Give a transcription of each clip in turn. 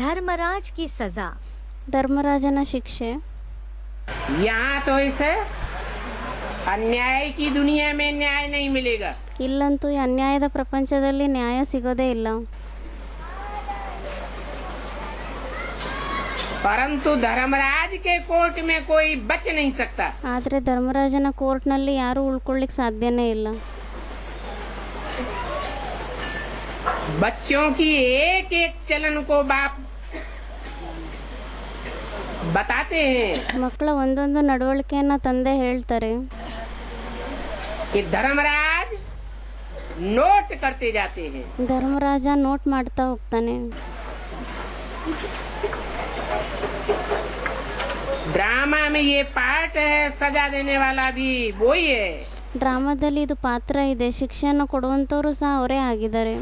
धर्मराज की सजा ಧರ್ಮರಾಜನ ಶಿಕ್ಷೆ यहाँ तो इसे अन्याय की दुनिया में न्याय नहीं मिलेगा ಇಲ್ಲಂತೂ ಈ ಅನ್ಯಾಯದ ಪ್ರಪಂಚದಲ್ಲಿ ನ್ಯಾಯ ಸಿಗೋದೇ ಇಲ್ಲ परंतु धर्मराज के कोर्ट में कोई बच नहीं सकता ಆದರೆ ಧರ್ಮರಾಜನ ಕೋರ್ಟ್ನಲ್ಲಿ ಯಾರೂ ಉಳ್ಕೊಳ್ಳಿಕ್ಕೆ ಸಾಧ್ಯನೇ ಇಲ್ಲ बच्चों की एक एक चलन को बाप बताते हैं ಮಕ್ಕಳ ಒಂದೊಂದು ನಡವಳಿಕೆಯನ್ನ ತಂದೆ ಹೇಳ್ತಾರೆ कि धर्मराज नोट करते जाते हैं ಧರ್ಮರಾಜ ನೋಟ್ ಮಾಡ್ತಾ ಹೋಗ್ತಾನೆ ड्रामा में ये पार्ट है सजा देने वाला भी वही है ಡ್ರಾಮಾದಲ್ಲಿ ಇದು ಪಾತ್ರ ಇದೆ ಶಿಕ್ಷೆಯನ್ನು ಕೊಡುವಂಥವ್ರು ಸಹ ಅವರೇ ಆಗಿದ್ದಾರೆ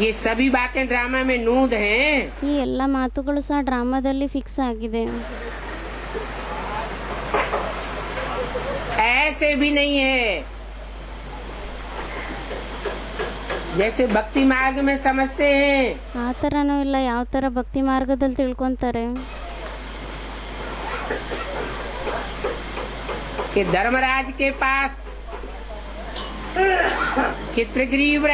ये सभी बातें ड्रामा में नूद हैं ಈ ಎಲ್ಲ ಮಾತುಗಳು ಸಹ ಡ್ರಾಮಾದಲ್ಲಿ ಫಿಕ್ಸ್ ಆಗಿದೆ ऐसे भी नहीं है जैसे भक्ति मार्ग में समझते हैं ಆ ಥರನೂ ಇಲ್ಲ ಯಾವ ಥರ ಭಕ್ತಿ ಮಾರ್ಗದಲ್ಲಿ ತಿಳ್ಕೊತಾರೆ कि धर्मराज के पास ಚಿತ್ರಗ್ರೀವ್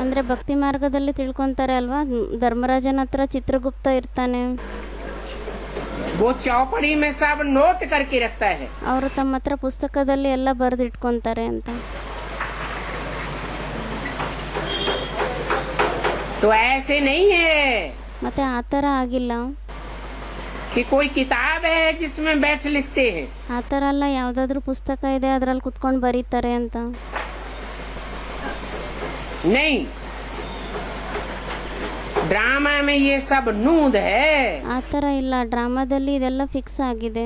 ಅಂದ್ರೆ ಭಕ್ತಿ ಮಾರ್ಗದಲ್ಲಿ ತಿಳ್ಕೊಂತಾರೆ ಅಲ್ವಾ? ಧರ್ಮರಾಜನ ಹತ್ರ ಚಿತ್ರಗುಪ್ತ ಇರ್ತಾನೆ. ಅವರು ತಮ್ಮ ಹತ್ರ ಪುಸ್ತಕದಲ್ಲಿ ಎಲ್ಲ ಬರೆದಿಟ್ಕೊಂತಾರೆ ಅಂತ. ಮತ್ತೆ ಆತರ ಆಗಿಲ್ಲ. कि कोई किताब है जिसमें बैठ लिखते हैं ಆ ಥರ ಅಲ್ಲ ಯಾವುದಾದ್ರೂ ಪುಸ್ತಕ ಇದೆ ಅದರಲ್ಲಿ ಕುತ್ಕೊಂಡು ಬರೀತಾರೆ ಅಂತ नहीं ड्रामा में ये सब नूद है ಆ ಥರ ಇಲ್ಲ ಡ್ರಾಮಾದಲ್ಲಿ ಇದೆಲ್ಲ ಫಿಕ್ಸ್ ಆಗಿದೆ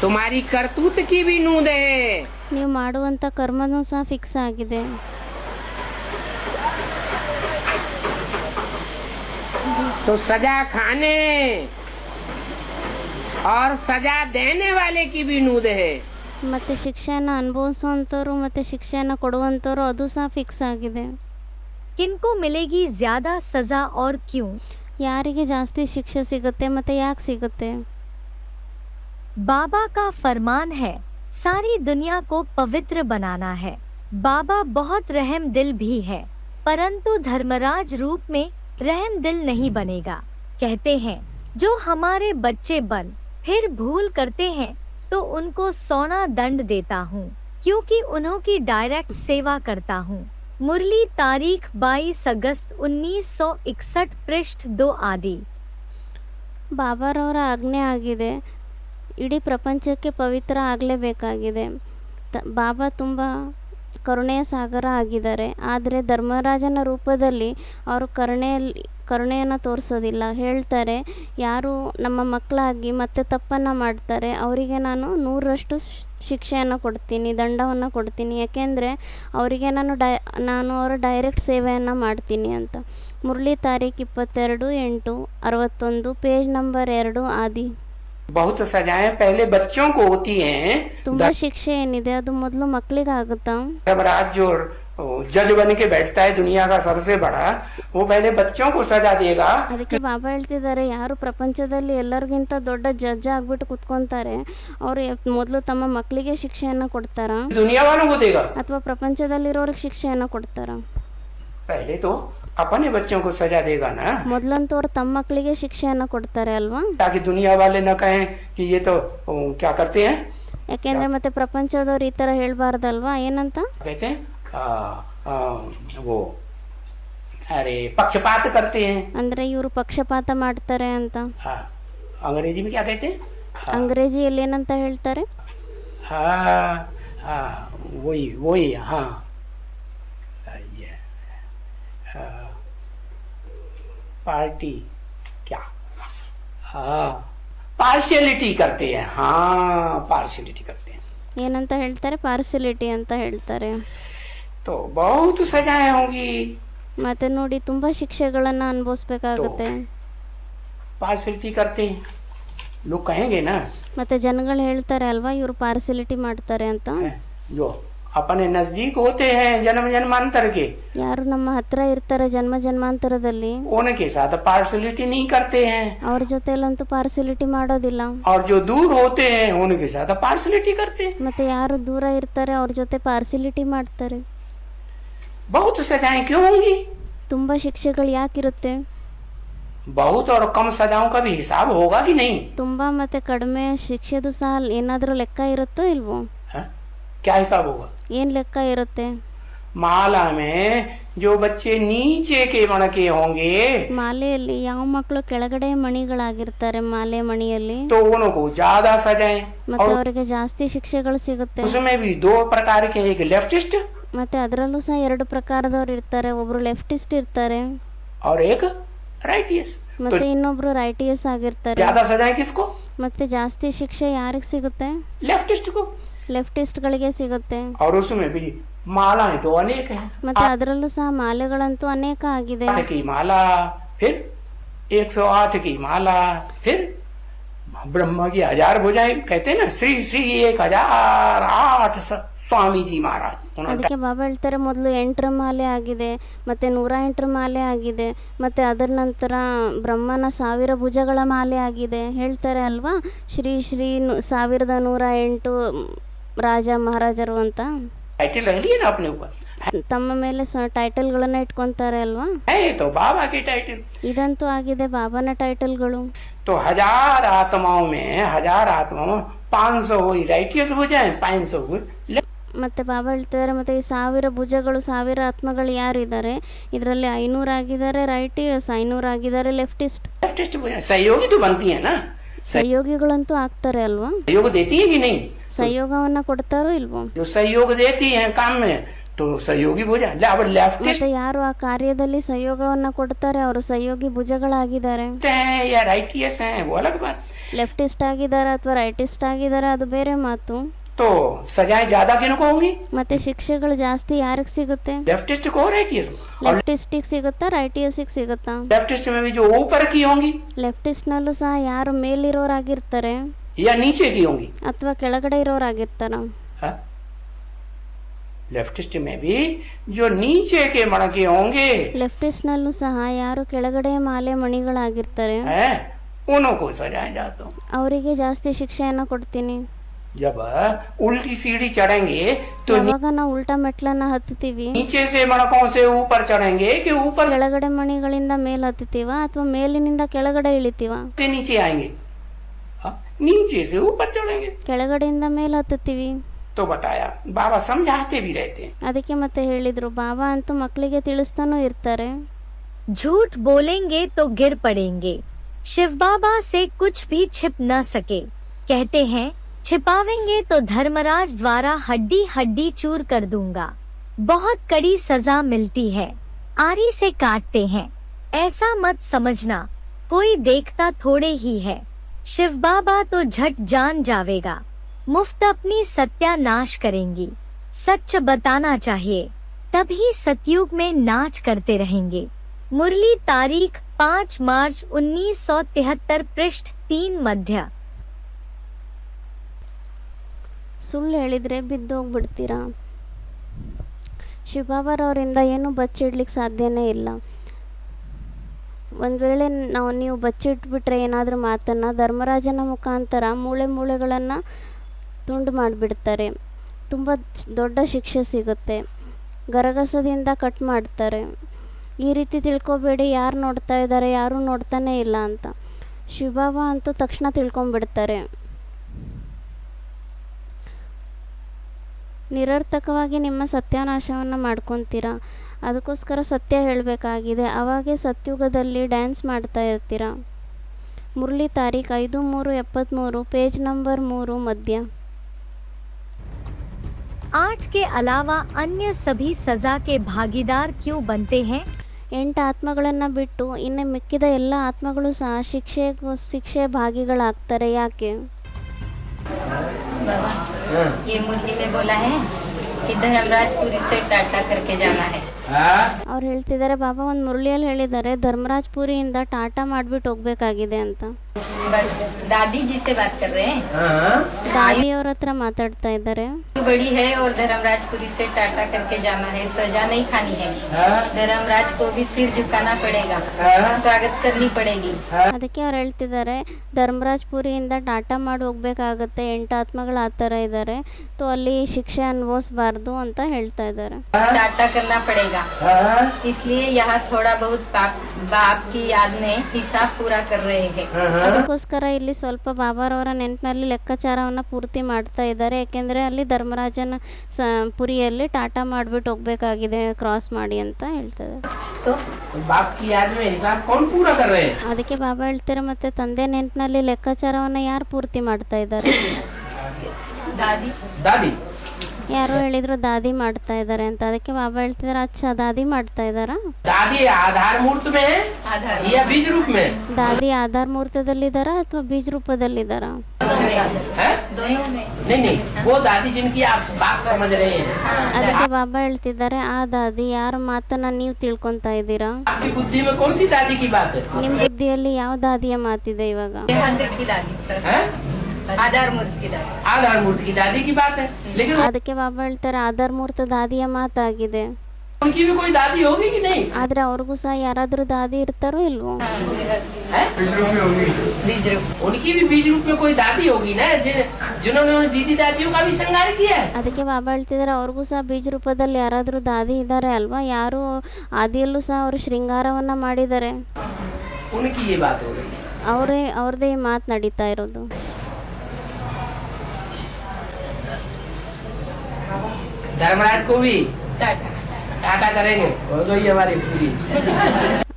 तुम्हारी करतूत की भी नूद है ನೀವು ಮಾಡುವಂಥ ಕರ್ಮನೂ ಸಹ ಫಿಕ್ಸ್ ಆಗಿದೆ तो सजा खाने और सजा देने वाले की भी नूद है ಮತ್ತು ಶಿಕ್ಷೆಯನ್ನು ಅನುಭವಿಸುವಂಥವ್ರು ಮತ್ತು ಶಿಕ್ಷೆಯನ್ನು ಕೊಡುವಂಥವ್ರು ಅದು ಸಹ ಫಿಕ್ಸ್ ಆಗಿದೆ किनको मिलेगी ज्यादा सजा और क्यों ಯಾರಿಗೆ ಜಾಸ್ತಿ ಶಿಕ್ಷೆ ಸಿಗುತ್ತೆ ಮತ್ತು ಯಾಕೆ ಸಿಗುತ್ತೆ बाबा का फरमान है सारी दुनिया को पवित्र बनाना है बाबा बहुत रहम दिल भी है परंतु धर्मराज रूप में रहम दिल नहीं बनेगा कहते हैं जो हमारे बच्चे बन फिर भूल करते हैं तो उनको सोना दंड देता हूँ क्योंकि उन्हों की डायरेक्ट सेवा करता हूँ मुरली तारीख 22 अगस्त 1961 पृष्ठ दो आदि ಬಾಬಾರವರ ಆಜ್ಞೆ ಆಗಿದೆ ಇಡೀ ಪ್ರಪಂಚಕ್ಕೆ ಪವಿತ್ರ ಆಗಲೇಬೇಕಾಗಿದೆ ತ ಬಾಬಾ ತುಂಬ ಕರುಣೆಯ ಸಾಗರ ಆಗಿದ್ದಾರೆ. ಆದರೆ ಧರ್ಮರಾಜನ ರೂಪದಲ್ಲಿ ಅವರು ಕರುಣೆಯಲ್ಲಿ ಕರುಣೆಯನ್ನು ತೋರಿಸೋದಿಲ್ಲ. ಹೇಳ್ತಾರೆ, ಯಾರು ನಮ್ಮ ಮಕ್ಕಳಾಗಿ ಮತ್ತೆ ತಪ್ಪನ್ನು ಮಾಡ್ತಾರೆ, ಅವರಿಗೆ ನಾನು ನೂರರಷ್ಟು ಶಿಕ್ಷೆಯನ್ನು ಕೊಡ್ತೀನಿ, ದಂಡವನ್ನು ಕೊಡ್ತೀನಿ. ಯಾಕೆಂದರೆ ಅವರಿಗೆ ನಾನು ಡೈ, ನಾನು ಅವರ ಡೈರೆಕ್ಟ್ ಸೇವೆಯನ್ನು ಮಾಡ್ತೀನಿ ಅಂತ. ಮುರಳಿ ತಾರೀಕು ಇಪ್ಪತ್ತೆರಡು ಎಂಟು ಅರವತ್ತೊಂದು, ಪೇಜ್ ನಂಬರ್ ಎರಡು, ಆದಿ. बहुत सजाएं पहले बच्चों को होती हैं ತುಂಬ ಶಿಕ್ಷೆ ಏನಿದೆ ಅದು ಮೊದಲು ಮಕ್ಕಳಿಗಾಗುತ್ತಾ धर्मराज जो जज बन के बैठता है दुनिया का सबसे बड़ा वो पहले बच्चों को सजा देगा ಅದಕ್ಕೆ ಬಾಬಾ ಹೇಳ್ತಿದ್ದಾರೆ ಯಾರು ಪ್ರಪಂಚದಲ್ಲಿ ಎಲ್ಲರಿಗಿಂತ ದೊಡ್ಡ ಜಡ್ಜ್ ಆಗ್ಬಿಟ್ಟು ಕುತ್ಕೊಂತಾರೆ ಅವರು ಮೊದಲು ತಮ್ಮ ಮಕ್ಕಳಿಗೆ ಶಿಕ್ಷೆಯನ್ನು ಕೊಡ್ತಾರಾ दुनिया वालों को देगा ಅಥವಾ ಪ್ರಪಂಚದಲ್ಲಿರೋರಿಗೆ ಶಿಕ್ಷೆಯನ್ನು ಕೊಡ್ತಾರಾ पहले तो अपने बच्चों को सजा देगा ना ಮೊದಲಂತೂ ಅವ್ರು ತಮ್ಮ ಮಕ್ಕಳಿಗೆ ಶಿಕ್ಷೆಯನ್ನು ಕೊಡ್ತಾರೆ ಅಲ್ವಾ ताकि दुनिया वाले न कहें कि ये तो ओ, क्या करते हैं ಯಾಕೆಂದ್ರೆ ಮತ್ತೆ ಪ್ರಪಂಚದವ್ರು ಈ ಥರ ಹೇಳ್ಬಾರ್ದಲ್ವಾ ಏನಂತ कहते हैं आ, आ, वो अरे पक्षपात करते हैं ಅಂದ್ರೆ ಇವರು ಪಕ್ಷಪಾತ ಮಾಡ್ತಾರೆ ಅಂತ हाँ अंग्रेजी में क्या कहते हैं हाँ ಅಂಗ್ರೇಜಿಯಲ್ಲಿ ಏನಂತ ಹೇಳ್ತಾರೆ हाँ हाँ वही वही हाँ हाँ, ये हाँ, पार्टी क्या हाँ पार्शियलिटी करते हैं हाँ पार्शियलिटी करते हैं ಏನಂತ ಹೇಳ್ತಾರೆ ಪಾರ್ಸಿಲಿಟಿ ಅಂತ ಹೇಳ್ತಾರೆ तो बहुत सजाएं होंगी ಮತ್ತೆ ನೋಡಿ ತುಂಬಾ ಶಿಕ್ಷೆಗಳನ್ನ ಅನುಭವಿಸ್ಬೇಕಾಗುತ್ತೆ पार्शियलिटी करते हैं लोग कहेंगे ना ಮತ್ತು ಜನಗಳು ಹೇಳ್ತಾರೆ ಅಲ್ವಾ ಇವರು ಪಾರ್ಸಿಲಿಟಿ ಮಾಡ್ತಾರೆ ಅಂತ जो अपने नज़दीक होते हैं जन्म जन्मांतर के। यार नम हर इतर जन्म जन्मांतरದಲ್ಲಿ उनके साथ पार्सलिटी नहीं करते हैं। और जो ಜೊತೆಲಂತೂ ಪಾರ್ಶಲಿಟಿ ಮಾಡೋದಿಲ್ಲ. और जो दूर होते हैं उनके साथ पार्सलिटी करते हैं। ಮತ್ತೆ ಯಾರು ದೂರ ಇರ್ತಾರೆ ಅವ್ರ ಜೊತೆ ಪಾರ್ಶಲಿಟಿ ಮಾಡ್ತಾರೆ. बहुत सजाएँ क्यों होंगी? ತುಂಬಾ ಶಿಕ್ಷೆಗಳು ಯಾಕಿರುತ್ತೆ? बहुत और कम सजाओं का भी हिसाब होगा कि नहीं? ತುಂಬಾ ಮತ್ತೆ ಕಡಿಮೆ ಶಿಕ್ಷೆದು साल ಏನಾದರೂ ಲೆಕ್ಕ ಇರುತ್ತೋ ಇಲ್ವೋ? क्या हिसाब होगा ಏನು ಲೆಕ್ಕ ಇರುತ್ತೆ माला में जो बच्चे नीचे के मण के होंगे ಮಾಲೆಯಲ್ಲಿ ಯಾವ ಮಕ್ಕಳು ಕೆಳಗಡೆ ಮಣಿಗಳಾಗಿರ್ತಾರೆ ಮಾಲೆ ಮಣಿಯಲ್ಲಿ तो उनको ज्यादा सजाएं ಮತ್ತೆ ಅವರಿಗೆ ಜಾಸ್ತಿ ಶಿಕ್ಷೆಗಳು ಸಿಗುತ್ತೆ उसमें भी दो प्रकार के एक लेफ्टिस्ट ಮತ್ತೆ ಅದರಲ್ಲೂ ಸಹ ಎರಡು ಪ್ರಕಾರದವ್ರು ಇರ್ತಾರೆ ಒಬ್ರು ಲೆಫ್ಟಿಸ್ಟ್ ಇರ್ತಾರೆ और एक राइटियस ಮತ್ತೆ ಇನ್ನೊಬ್ರು ರೈಟಿಯಸ್ ಆಗಿರ್ತಾರೆ ज्यादा सजाएं किसको ಮತ್ತೆ ಜಾಸ್ತಿ ಶಿಕ್ಷೆ ಯಾರಿಗೆ ಸಿಗುತ್ತೆ लेफ्टिस्ट को ಲೆಫ್ಟಿಸ್ಟ್ಗಳಿಗೆ ಸಿಗುತ್ತೆ और उसमें भी मालाएं तो अनेक हैं ಮತ್ತೆ ಅದರಲ್ಲೂ ಸಹ ಮಾಲೆಗಳಂತೂ ಅನೇಕ ಆಗಿದೆ आठ की माला फिर 108 की माला फिर ब्रह्मा की हजार भुजाएं कहते हैं ना श्री श्री एक हजार आठ स- स्वामी जी महाराज उन्होंने ಅದಕ್ಕೆ ಬಾಬಾ ಹೇಳ್ತಾರೆ ಮೊದಲು ಎಂಟರ ಮಾಲೆ ಆಗಿದೆ ಮತ್ತೆ ನೂರ ಎಂಟರ ಮಾಲೆ ಆಗಿದೆ ಮತ್ತೆ ಅದರ ನಂತರ ಬ್ರಹ್ಮನ ಸಾವಿರ ಭುಜಗಳ ಮಾಲೆ ಆಗಿದೆ ಹೇಳ್ತಾರೆ ಅಲ್ವಾ ಶ್ರೀ ಶ್ರೀ ನು- ಸಾವಿರದ ನೂರ ಎಂಟು ಮ್, ರಾಜ ಮಹಾರಾಜರು ಅಂತ टाइटल रख लिए ना अपने ऊपर ತಮ್ಮ ಮೇಲೆ ಸ ಟೈಟಲ್ಗಳನ್ನು ಇಟ್ಕೊತಾರೆ ಅಲ್ವಾ है तो बाबा के टाइटल ಇದಂತೂ ಆಗಿದೆ ಬಾಬಾನ ಟೈಟಲ್ಗಳು तो हजार आत्माओं में हजार आत्माओं में पाँच सौ हुई राइटियस भुजाएं पाँच सौ हुई ಮತ್ತೆ ಬಾಬಾ ಹೇಳ್ತಿದ್ದಾರೆ ಮತ್ತೆ ಈ ಸಾವಿರ ಭುಜಗಳು ಸಾವಿರ ಆತ್ಮಗಳು ಯಾರಿದ್ದಾರೆ ಇದರಲ್ಲಿ ಐನೂರು ಆಗಿದ್ದಾರೆ ರೈಟಿಯಸ್ ಐನೂರು ಆಗಿದ್ದಾರೆ ಲೆಫ್ಟಿಸ್ಟ್ लेफ्टिस्ट भुजाएं सहयोगी तो बनती है ना ಸಹಯೋಗಿಗಳಂತೂ ಆಗ್ತಾರೆ ಅಲ್ವಾ सहयोग देती है कि नहीं ಸಹಯೋಗವನ್ನ ಕೊಡ್ತಾರೋ ಇಲ್ವೋ जो सहयोग देती है काम में तो सहयोगी भुजा अब लेफ्टिस्ट ಮತ್ತೆ ಯಾರು ಆ ಕಾರ್ಯದಲ್ಲಿ ಸಹಯೋಗವನ್ನ ಕೊಡ್ತಾರೆ ಅವರು ಸಹಯೋಗಿ ಭುಜಗಳಾಗಿದ್ದಾರೆ हैं या राइटियस हैं वो अलग बात ಲೆಫ್ಟಿಸ್ಟ್ ಆಗಿದ್ದಾರೆ ಅಥವಾ ರೈಟಿಸ್ಟ್ ಆಗಿದ್ದಾರೆ ಅದು ಬೇರೆ ಮಾತು तो सजाएं ज्यादा किनको होंगी ಮತ್ತೆ ಶಿಕ್ಷೆಗಳು ಜಾಸ್ತಿ ಯಾರಿಗೆ ಸಿಗುತ್ತೆ लेफ्टिस्ट को राइटियस को और ಲೆಫ್ಟಿಸ್ಟಿಗೆ ಸಿಗುತ್ತಾ ರೈಟಿಯಸ್ಗೆ ಸಿಗುತ್ತಾ लेफ्टिस्ट में भी जो ऊपर की होंगी ಲೆಫ್ಟಿಸ್ಟ್ನಲ್ಲೂ ಸಹ ಯಾರು ಮೇಲಿರೋರಾಗಿರ್ತಾರೆ या नीचे की होंगी ಅಥವಾ ಕೆಳಗಡೆ ಇರೋರಾಗಿರ್ತಾರ हाँ? लेफ्टिस्ट में भी जो नीचे के मण के होंगे ಲೆಫ್ಟಿಸ್ಟ್ನಲ್ಲೂ ಸಹ ಯಾರು ಕೆಳಗಡೆ ಮಾಲೆ ಮಣಿಗಳಾಗಿರ್ತಾರೆ हैं उनको सजाएं जाता हूँ ಅವರಿಗೆ ಜಾಸ್ತಿ ಶಿಕ್ಷೆಯನ್ನ ಕೊಡ್ತೀನಿ जब उल्टी सीढ़ी चढ़ेंगे तो ಯಾವಾಗ ನಾವು ಉಲ್ಟಾ ಮೆಟ್ಲನ್ನ ಹತ್ತುತ್ತೀವಿ नीचे से मणकों से ऊपर चढ़ेंगे कि ऊपर ಕೆಳಗಡೆ ಮಣಿಗಳಿಂದ ಮೇಲ್ ಹತ್ತುತ್ತೀವ ಅಥವಾ ಮೇಲಿನಿಂದ ಕೆಳಗಡೆ ಇಳಿತೀವ से नीचे आएंगे हाँ? नीचे से ऊपर चढ़ेंगे ಕೆಳಗಡೆಯಿಂದ ಮೇಲ್ ಹತ್ತುತ್ತೀವಿ तो बताया बाबा समझाते भी रहते हैं ಅದಕ್ಕೆ ಮತ್ತೆ ಹೇಳಿದ್ರು ಬಾಬಾ ಅಂತೂ ಮಕ್ಕಳಿಗೆ ತಿಳಿಸ್ತಾನೂ ಇರ್ತಾರೆ झूठ बोलेंगे तो गिर पड़ेंगे शिव बाबा से कुछ भी छिप न सके कहते हैं छिपावेंगे तो धर्मराज द्वारा हड्डी हड्डी चूर कर दूँगा। बहुत कड़ी सजा मिलती है। आरी से काटते हैं। ऐसा मत समझना। कोई देखता थोड़े ही है। शिव बाबा तो झट जान जावेगा। मुफ़्त अपनी सत्यानाश करेंगी। सच बताना चाहिए। तभी सतयुग में नाच करते रहेंगे। मुरली तारीख 5 मार्च 1973 पृष्ठ तीन मध्य। ಸುಳ್ಳು ಹೇಳಿದರೆ ಬಿದ್ದೋಗ್ಬಿಡ್ತೀರಾ? ಶಿವಬಾಬರವರಿಂದ ಏನು ಬಚ್ಚಿಡ್ಲಿಕ್ಕೆ ಸಾಧ್ಯನೇ ಇಲ್ಲ. ಒಂದು ವೇಳೆ ನಾವು, ನೀವು ಬಚ್ಚಿಟ್ಬಿಟ್ರೆ ಏನಾದರೂ ಮಾತನ್ನು ಧರ್ಮರಾಜನ ಮುಖಾಂತರ ಮೂಳೆ ಮೂಳೆಗಳನ್ನು ತುಂಡು ಮಾಡಿಬಿಡ್ತಾರೆ. ತುಂಬ ದೊಡ್ಡ ಶಿಕ್ಷೆ ಸಿಗುತ್ತೆ. ಗರಗಸದಿಂದ ಕಟ್ ಮಾಡ್ತಾರೆ. ಈ ರೀತಿ ತಿಳ್ಕೊಬೇಡಿ, ಯಾರು ನೋಡ್ತಾ ಇದ್ದಾರೆ, ಯಾರೂ ನೋಡ್ತಾನೇ ಇಲ್ಲ ಅಂತ. ಶಿವಬಾಬಾ ಅಂತೂ ತಕ್ಷಣ ತಿಳ್ಕೊಂಬಿಡ್ತಾರೆ ನಿರರ್ಥಕವಾಗಿ ನಿಮ್ಮ ಸತ್ಯಾನಾಶವನ್ನು ಮಾಡ್ಕೊತೀರಾ ಅದಕ್ಕೋಸ್ಕರ ಸತ್ಯ ಹೇಳಬೇಕಾಗಿದೆ ಅವಾಗೇ ಸತ್ಯುಗದಲ್ಲಿ ಡ್ಯಾನ್ಸ್ ಮಾಡ್ತಾ ಇರ್ತೀರ ಮುರಳಿ ತಾರೀಖ್ ಐದು ಮೂರು ಎಪ್ಪತ್ತ್ಮೂರು ಪೇಜ್ ನಂಬರ್ ಮೂರು ಮಧ್ಯ आठ के अलावा अन्य सभी सजा के भागीदार क्यों बनते हैं ಎಂಟು ಆತ್ಮಗಳನ್ನು ಬಿಟ್ಟು ಇನ್ನು ಮಿಕ್ಕಿದ ಎಲ್ಲ ಆತ್ಮಗಳು ಸಹ ಶಿಕ್ಷೆ ಶಿಕ್ಷೆ ಭಾಗಿಗಳಾಗ್ತಾರೆ ಯಾಕೆ ये मुर्गी में बोला है कि धर्मराजपुरी से टाटा करके जाना है ಅವ್ರು ಹೇಳ್ತಿದ್ದಾರೆ ಬಾಬಾ ಒಂದು ಮುರಳಿಯಲ್ಲಿ ಹೇಳಿದ್ದಾರೆ ಧರ್ಮರಾಜ್ ಪುರಿಯಿಂದ ಟಾಟಾ ಮಾಡಿಬಿಟ್ಟು ಹೋಗ್ಬೇಕಾಗಿದೆ ಅಂತ बस दादी जी से बात कर रहे हैं हाँ ದಾದಿಯವ್ರ ಹತ್ರ ಮಾತಾಡ್ತಾ ಇದ್ದಾರೆ आयु बड़ी है और धर्मराजपुरी से टाटा करके जाना है सजा नहीं खानी है हाँ धर्मराज को भी सिर झुकाना पड़ेगा हाँ स्वागत करनी पड़ेगी ಅದಕ್ಕೆ ಅವ್ರು ಹೇಳ್ತಿದ್ದಾರೆ ಧರ್ಮರಾಜ್ ಪುರಿಯಿಂದ ಟಾಟಾ ಮಾಡಿ ಹೋಗ್ಬೇಕಾಗತ್ತೆ ಎಂಟು ಆತ್ಮಗಳು ಆ ಥರ ಇದ್ದಾರೆ ಸೊ ಅಲ್ಲಿ ಶಿಕ್ಷೆ ಅನುಭವಿಸ್ಬಾರ್ದು ಅಂತ ಹೇಳ್ತಾ ಇದ್ದಾರೆ टाटा करना पड़ेगा हाँ इसलिए यहाँ थोड़ा बहुत बाप, बाप की याद में हिसाब पूरा कर रहे हैं हाँ ಅದಕ್ಕೋಸ್ಕರ ಇಲ್ಲಿ ಸ್ವಲ್ಪ ಬಾಬಾರವರ ನೆನಪಿನಲ್ಲಿ ಲೆಕ್ಕಾಚಾರವನ್ನು ಪೂರ್ತಿ ಮಾಡ್ತಾ ಇದ್ದಾರೆ. ಯಾಕೆಂದರೆ ಅಲ್ಲಿ ಧರ್ಮರಾಜನ ಸ ಪುರಿಯಲ್ಲಿ ಟಾಟಾ ಮಾಡಿಬಿಟ್ಟು ಹೋಗ್ಬೇಕಾಗಿದೆ ಕ್ರಾಸ್ ಮಾಡಿ ಅಂತ ಹೇಳ್ತಾರೆ. ಅದಕ್ಕೆ ಬಾಬಾ ಹೇಳ್ತಾರೆ ಮತ್ತೆ ತಂದೆ ನೆಂಟಿನಲ್ಲಿ ಲೆಕ್ಕಾಚಾರವನ್ನು ಯಾರು ಪೂರ್ತಿ ಮಾಡ್ತಾ ಇದ್ದಾರೆ? ಯಾರು ಹೇಳಿದ್ರು ದಾದಿ ಮಾಡ್ತಾ ಇದ್ದಾರೆ ಅಂತ. ಅದಕ್ಕೆ ಬಾಬಾ ಹೇಳ್ತಿದಾರೆ ಅಚ್ಚ ದಾದಿ ಮಾಡ್ತಾ ಇದ್ದಾರಾ? ದಾದಿ ಆಧಾರ ಮೂರ್ತ ದಾದಿ ಆಧಾರ ಮೂರ್ತದಲ್ಲಿ ಇದ್ದಾರಾ ಅಥವಾ ಬೀಜ ರೂಪದಲ್ಲಿ ಇದ್ದಾರಾ ಅದಕ್ಕೆ ಬಾಬಾ ಹೇಳ್ತಿದ್ದಾರೆ ಆ ದಾದಿ ಯಾರ ಮಾತನ್ನ ನೀವು ತಿಳ್ಕೊಂತಾ ಇದ್ದೀರಾ? ನಿಮ್ ಬುದ್ಧಿಯಲ್ಲಿ ಯಾವ ದಾದಿಯ ಮಾತಿದೆ ಇವಾಗ? आधार मूर्ति की दादी आधार मूर्ति की दादी की बात है लेकिन ಅದಕ್ಕೆ ಬಾಬಾ ಹೇಳ್ತಾರೆ ಆಧಾರ್ ಮುಹೂರ್ತ ದಾದಿಯ ಮಾತಾಗಿದೆ उनकी भी कोई दादी होगी कि नहीं ಆದ್ರೆ ಅವ್ರಿಗೂ ಸಹ ಯಾರಾದ್ರೂ ದಾದಿ ಇರ್ತಾರೋ ಇಲ್ವೋ है बीज रूप उनकी भी बीज रूप में कोई दादी होगी ना जि- जिन्होंने उन दीदी दादियों का भी श्रृंगार किया है ಅದಕ್ಕೆ ಬಾಬಾ ಹೇಳ್ತಿದ್ದಾರೆ ಅವ್ರಿಗೂ ಸಹ ಬೀಜ ರೂಪದಲ್ಲಿ ಯಾರಾದ್ರೂ ದಾದಿ ಇದ್ದಾರೆ ಅಲ್ವಾ ಯಾರು ಆದಿಯಲ್ಲೂ ಸಹ ಅವರು ಶೃಂಗಾರವನ್ನ ಮಾಡಿದ್ದಾರೆ उनकी ये बात हो रही है ಅವರೇ ಅವ್ರದ್ದೇ ಈ ಮಾತು ನಡೀತಾ ಇರೋದು धर्मराज को भी टाटा टाटा करेंगे हो गई हमारी पूरी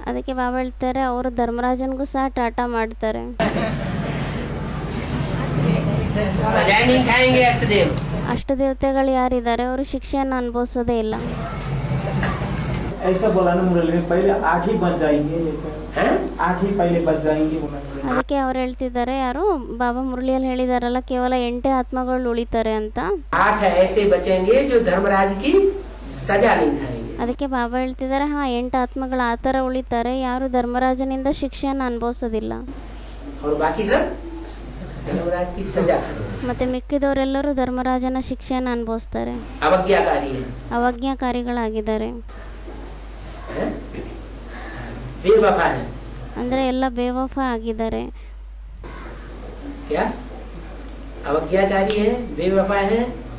ಅದಕ್ಕೆ ಬಾಬಾ ಹೇಳ್ತಾರೆ ಅವರು ಧರ್ಮರಾಜನ್ಗೂ ಸಹ ಟಾಟಾ ಮಾಡ್ತಾರೆ सजाए नहीं खाएंगे अष्टदेव ಅಷ್ಟ ದೇವತೆಗಳು ಯಾರಿದ್ದಾರೆ ಅವರು ಶಿಕ್ಷೆಯನ್ನು ಅನುಭವಿಸೋದೇ ಇಲ್ಲ ऐसा बोला ना मुरली में पहले आठ ही बच जाएंगे हैं आठ ही पहले बच जाएंगे बोला मुरली में। ಅದಕ್ಕೆ ಅವ್ರು ಹೇಳ್ತಿದ್ದಾರೆ ಯಾರು? ಬಾಬಾ ಮುರಳಿಯಲ್ಲಿ ಹೇಳಿದಾರಲ್ಲ ಕೇವಲ ಎಂಟೇ ಆತ್ಮಗಳು ಉಳಿತಾರೆ ಅಂತ. ಅದಕ್ಕೆ ಬಾಬಾ ಹೇಳ್ತಿದ್ದಾರೆ ಹಾ ಎಂಟು ಆತ್ಮಗಳು ಆ ತರ ಉಳಿತಾರೆ ಯಾರು ಧರ್ಮರಾಜನಿಂದ ಶಿಕ್ಷೆಯನ್ನು ಅನುಭವಿಸೋದಿಲ್ಲ. ಮತ್ತೆ ಮಿಕ್ಕಿದವರೆಲ್ಲರೂ ಧರ್ಮರಾಜನ ಶಿಕ್ಷೆಯನ್ನು ಅನುಭವಿಸ್ತಾರೆ. ಅವಜ್ಞಾಕಾರಿಗಳಾಗಿದ್ದಾರೆ. ಅಂದ್ರೆ ಎಲ್ಲ ಬೇವಫ ಆಗಿದ್ದಾರೆ.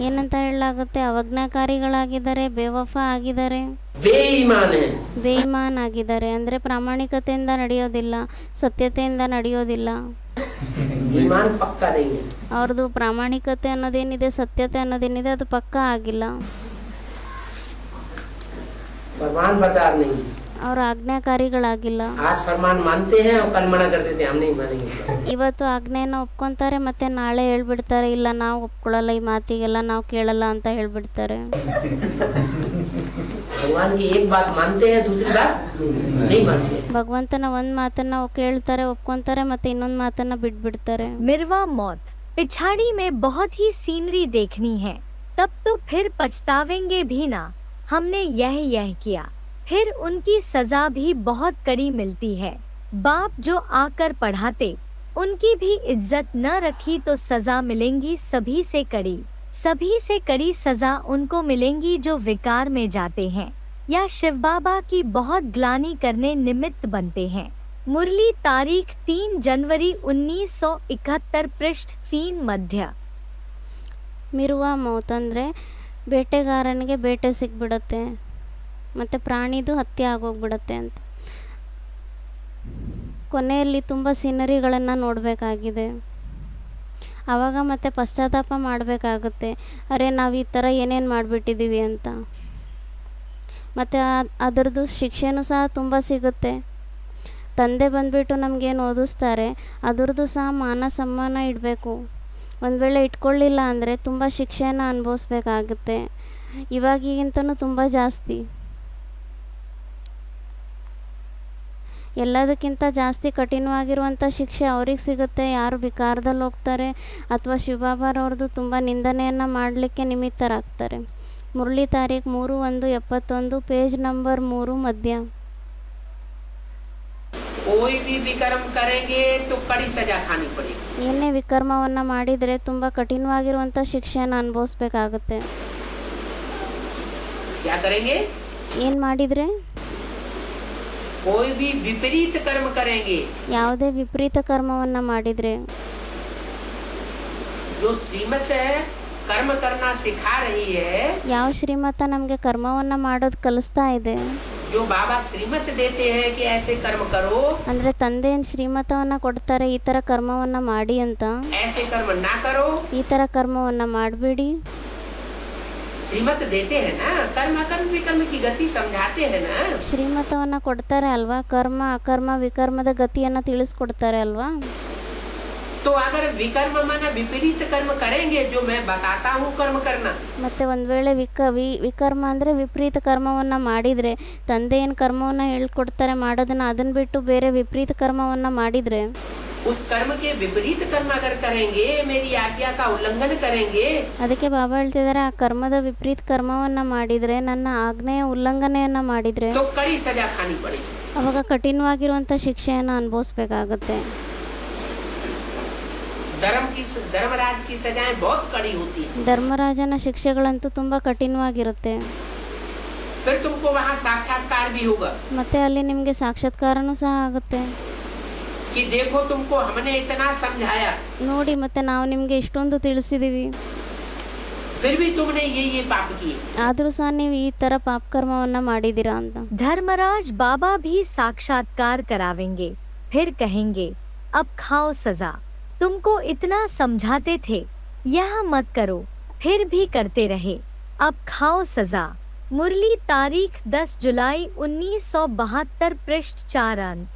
ಏನಂತ ಹೇಳಲಾಗುತ್ತೆ? ಅವಜ್ಞಾಕಾರಿಗಳಾಗಿದ್ದಾರೆ ಬೇವಫ ಆಗಿದ್ದಾರೆ. ಬೇಮಾನ್ ಆಗಿದ್ದಾರೆ. ಅಂದ್ರೆ ಪ್ರಾಮಾಣಿಕತೆಯಿಂದ ನಡೆಯೋದಿಲ್ಲ ಸತ್ಯತೆಯಿಂದ ನಡೆಯೋದಿಲ್ಲ. ಅವ್ರದ್ದು ಪ್ರಾಮಾಣಿಕತೆ ಅನ್ನೋದೇನಿದೆ ಸತ್ಯತೆ ಅನ್ನೋದೇನಿದೆ ಅದು ಪಕ್ಕಾ ಆಗಿಲ್ಲ. फरमान बरदार नहीं है ಅವರು ಆಜ್ಞಾಕಾರಿಗಳಾಗಿಲ್ಲ आज फरमान मानते हैं और कल मना कर देते हैं हम नहीं मानेंगे ಇವತ್ತು ಆಜ್ಞೆಯನ್ನು ಒಪ್ಕೊಂತಾರೆ ಮತ್ತೆ ನಾಳೆ ಹೇಳ್ಬಿಡ್ತಾರೆ ಇಲ್ಲ ನಾವು ಒಪ್ಕೊಳ್ಳಲ್ಲ ಈ ಮಾತಿಗೆಲ್ಲ ನಾವು ಕೇಳಲ್ಲ ಅಂತ ಹೇಳ್ಬಿಡ್ತಾರೆ भगवान की एक बात मानते हैं दूसरी बात नहीं मानते ಭಗವಂತನ ಒಂದು ಮಾತನ್ನ ಕೇಳ್ತಾರೆ ಒಪ್ಕೊಂತಾರೆ ಮತ್ತೆ ಇನ್ನೊಂದು ಮಾತನ್ನ ಬಿಟ್ಬಿಡ್ತಾರೆ मिरवा मौत पिछाड़ी में बहुत ही सीनरी देखनी है तब तो फिर पछतावेंगे भी ना हमने यह यह किया फिर उनकी सजा भी बहुत कड़ी मिलती है बाप जो आकर पढ़ाते उनकी भी इज्जत न रखी तो सजा मिलेंगी सभी से कड़ी सभी से कड़ी सजा उनको मिलेंगी जो विकार में जाते हैं या शिव बाबा की बहुत ग्लानी करने निमित्त बनते हैं मुरली तारीख तीन जनवरी 1971 पृष्ठ तीन मध्य ಮಿರುವ ಮೌತ್ ಅಂದರೆ ಬೇಟೆಗಾರನಿಗೆ ಬೇಟೆ ಸಿಕ್ಬಿಡುತ್ತೆ ಮತ್ತು ಪ್ರಾಣಿದು ಹತ್ಯೆ ಆಗೋಗ್ಬಿಡತ್ತೆ ಅಂತ. ಕೊನೆಯಲ್ಲಿ ತುಂಬ ಸೀನರಿಗಳನ್ನು ನೋಡಬೇಕಾಗಿದೆ. ಆವಾಗ ಮತ್ತೆ ಪಶ್ಚಾತ್ತಾಪ ಮಾಡಬೇಕಾಗುತ್ತೆ. ಅರೆ, ನಾವು ಈ ಥರ ಏನೇನು ಮಾಡಿಬಿಟ್ಟಿದ್ದೀವಿ ಅಂತ. ಮತ್ತು ಅದರದ್ದು ಶಿಕ್ಷೆನೂ ಸಹ ತುಂಬ ಸಿಗುತ್ತೆ. ತಂದೆ ಬಂದುಬಿಟ್ಟು ನಮಗೇನು ಓದಿಸ್ತಾರೆ, ಅದರದ್ದು ಸಹ ಮಾನ ಸಮ್ಮಾನ ಇಡಬೇಕು. ಒಂದು ವೇಳೆ ಇಟ್ಕೊಳ್ಳಿಲ್ಲ ಅಂದರೆ ತುಂಬ ಶಿಕ್ಷೆಯನ್ನು ಅನುಭವಿಸ್ಬೇಕಾಗುತ್ತೆ. ಇವಾಗಿಗಿಂತನೂ ತುಂಬ ಜಾಸ್ತಿ. ಎಲ್ಲದಕ್ಕಿಂತ ಜಾಸ್ತಿ ಕಠಿಣವಾಗಿರುವಂಥ ಶಿಕ್ಷೆ ಅವ್ರಿಗೆ ಸಿಗುತ್ತೆ. ಯಾರು ವಿಕಾರದಲ್ಲಿ ಹೋಗ್ತಾರೆ ಅಥವಾ ಶಿವಬಾಬಾರವ್ರದ್ದು ತುಂಬ ನಿಂದನೆಯನ್ನು ಮಾಡಲಿಕ್ಕೆ ನಿಮಿತ್ತರಾಗ್ತಾರೆ. ಮುರಳಿ ತಾರೀಖು ಮೂರು ಒಂದು ಎಪ್ಪತ್ತೊಂದು ಪೇಜ್ ನಂಬರ್ ಮೂರು ಮಧ್ಯ. ಏನೇ ವಿಕರ್ಮವನ್ನು ಮಾಡಿದರೆ ತುಂಬ ಕಠಿಣವಾಗಿರುವಂಥ ಶಿಕ್ಷೆಯನ್ನು ಅನುಭವಿಸ್ಬೇಕಾಗುತ್ತೆ. ಏನು ಮಾಡಿದ್ರೆ? कोई भी विपरीत कर्म करेंगे ಯಾವುದೇ ವಿಪರೀತ ಕರ್ಮವನ್ನು ಮಾಡಿದರೆ जो श्रीमत कर्म करना सिखा रही है ಯಾವ ಶ್ರೀಮತ ನಮಗೆ ಕರ್ಮವನ್ನು ಮಾಡೋದು ಕಲಿಸ್ತಾ ಇದೆ जो बाबा श्रीमत देते हैं कि ऐसे कर्म करो ಅಂದರೆ ತಂದೆ ಏನು ಶ್ರೀಮತವನ್ನು ಕೊಡ್ತಾರೆ ಈ ಥರ ಕರ್ಮವನ್ನು ಮಾಡಿ ಅಂತ ऐसे कर्म ना करो ಈ ಥರ ಕರ್ಮವನ್ನು ಮಾಡಬೇಡಿ श्रीमत देते हैं ना कर्म अकर्म विकर्म की गति समझाते हैं ना ಶ್ರೀಮತವನ್ನು ಕೊಡ್ತಾರೆ ಅಲ್ವಾ ಕರ್ಮ ಅಕರ್ಮ ವಿಕರ್ಮದ ಗತಿಯನ್ನು ತಿಳಿಸ್ಕೊಡ್ತಾರೆ ಅಲ್ವಾ तो अगर विकर्म माना विपरीत कर्म करेंगे जो मैं बताता हूँ कर्म करना ಮತ್ತು ಒಂದು ವೇಳೆ ವಿಕ ವಿ ವಿಕರ್ಮ ಅಂದರೆ ವಿಪರೀತ ಕರ್ಮವನ್ನು ಮಾಡಿದರೆ ತಂದೆ ಏನು ಕರ್ಮವನ್ನು ಹೇಳ್ಕೊಡ್ತಾರೆ ಮಾಡೋದನ್ನು ಅದನ್ನು ಬಿಟ್ಟು ಬೇರೆ ವಿಪರೀತ ಕರ್ಮವನ್ನು ಮಾಡಿದರೆ उस कर्म के विपरीत कर्म अगर करेंगे मेरी आज्ञा का उल्लंघन करेंगे ಅದಕ್ಕೆ ಬಾಬಾ ಹೇಳ್ತಿದ್ದಾರೆ ಆ ಕರ್ಮದ ವಿಪರೀತ ಕರ್ಮವನ್ನು ಮಾಡಿದರೆ ನನ್ನ ಆಜ್ಞೆಯ ಉಲ್ಲಂಘನೆಯನ್ನು ಮಾಡಿದರೆ तो कड़ी सजा खानी पड़ेगी ಅವಾಗ ಕಠಿಣವಾಗಿರುವಂಥ ಶಿಕ್ಷೆಯನ್ನು ಅನುಭವಿಸ್ಬೇಕಾಗತ್ತೆ धर्म की धर्मराज की सजाएं बहुत कड़ी होती है ಧರ್ಮರಾಜನ ಶಿಕ್ಷೆಗಳಂತೂ ತುಂಬ ಕಠಿಣವಾಗಿರುತ್ತೆ फिर तुमको वहाँ साक्षात्कार भी होगा ಮತ್ತು ಅಲ್ಲಿ ನಿಮಗೆ ಸಾಕ್ಷಾತ್ಕಾರನೂ ಸಹ ಆಗುತ್ತೆ कि देखो तुमको हमने इतना समझाया ನೋಡಿ ಮತ್ತೆ ನಾವು ನಿಮಗೆ ಇಷ್ಟೊಂದು ತಿಳಿಸಿದ್ದೀವಿ फिर भी तुमने ये ये पाप किए ಆದರೂ ಸಹ ನೀವು ಈ ಥರ ಪಾಪಕರ್ಮವನ್ನು ಮಾಡಿದ್ದೀರಾ ಅಂತ धर्मराज बाबा भी साक्षात्कार करावेंगे फिर कहेंगे अब खाओ सजा तुमको इतना समझाते थे यह मत करो फिर भी करते रहे अब खाओ सजा मुरली तारीख 10 जुलाई 1972 पृष्ठ चार अंक